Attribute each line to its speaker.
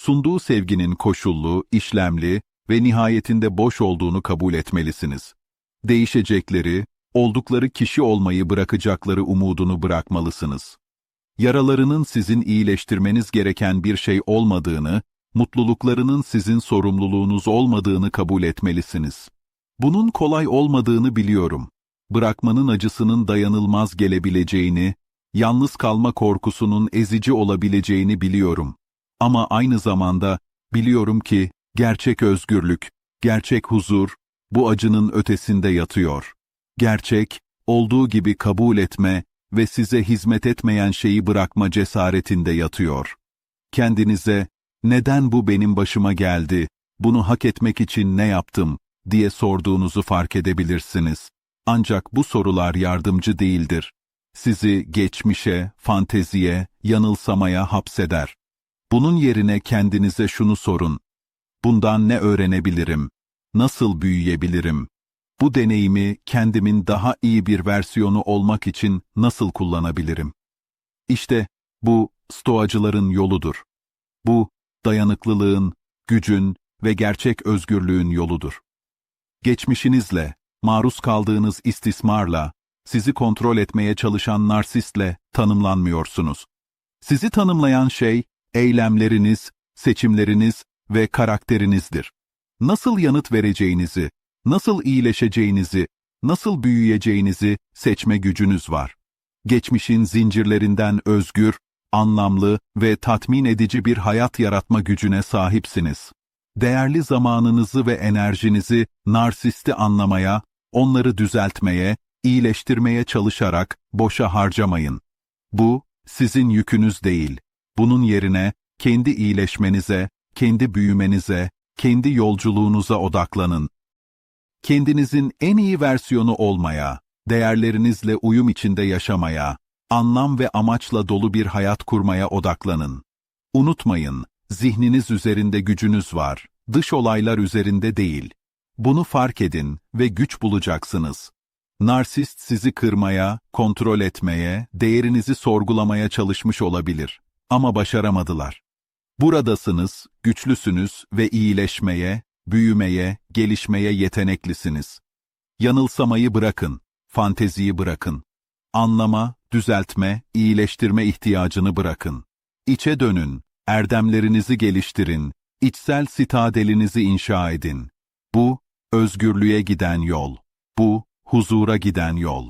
Speaker 1: sunduğu sevginin koşullu, işlemli ve nihayetinde boş olduğunu kabul etmelisiniz. Değişecekleri, oldukları kişi olmayı bırakacakları umudunu bırakmalısınız. Yaralarının sizin iyileştirmeniz gereken bir şey olmadığını, mutluluklarının sizin sorumluluğunuz olmadığını kabul etmelisiniz. Bunun kolay olmadığını biliyorum. Bırakmanın acısının dayanılmaz gelebileceğini, yalnız kalma korkusunun ezici olabileceğini biliyorum. Ama aynı zamanda biliyorum ki gerçek özgürlük, gerçek huzur bu acının ötesinde yatıyor. Gerçek, olduğu gibi kabul etme ve size hizmet etmeyen şeyi bırakma cesaretinde yatıyor. Kendinize, neden bu benim başıma geldi, bunu hak etmek için ne yaptım, diye sorduğunuzu fark edebilirsiniz. Ancak bu sorular yardımcı değildir. Sizi geçmişe, fanteziye, yanılsamaya hapseder. Bunun yerine kendinize şunu sorun. Bundan ne öğrenebilirim? Nasıl büyüyebilirim? Bu deneyimi kendimin daha iyi bir versiyonu olmak için nasıl kullanabilirim? İşte bu stoacıların yoludur. Bu dayanıklılığın, gücün ve gerçek özgürlüğün yoludur. Geçmişinizle, maruz kaldığınız istismarla, sizi kontrol etmeye çalışan narsistle tanımlanmıyorsunuz. Sizi tanımlayan şey, eylemleriniz, seçimleriniz ve karakterinizdir. Nasıl yanıt vereceğinizi, nasıl iyileşeceğinizi, nasıl büyüyeceğinizi seçme gücünüz var. Geçmişin zincirlerinden özgür, anlamlı ve tatmin edici bir hayat yaratma gücüne sahipsiniz. Değerli zamanınızı ve enerjinizi narsisti anlamaya, onları düzeltmeye, iyileştirmeye çalışarak boşa harcamayın. Bu, sizin yükünüz değil. Bunun yerine kendi iyileşmenize, kendi büyümenize, kendi yolculuğunuza odaklanın. Kendinizin en iyi versiyonu olmaya, değerlerinizle uyum içinde yaşamaya, anlam ve amaçla dolu bir hayat kurmaya odaklanın. Unutmayın, zihniniz üzerinde gücünüz var, dış olaylar üzerinde değil. Bunu fark edin ve güç bulacaksınız. Narsist sizi kırmaya, kontrol etmeye, değerinizi sorgulamaya çalışmış olabilir. Ama başaramadılar. Buradasınız, güçlüsünüz ve iyileşmeye, büyümeye, gelişmeye yeteneklisiniz. Yanılsamayı bırakın, fanteziyi bırakın. Anlama, düzeltme, iyileştirme ihtiyacını bırakın. İçe dönün, erdemlerinizi geliştirin, içsel sitadelinizi inşa edin. Bu, özgürlüğe giden yol. Bu, huzura giden yol.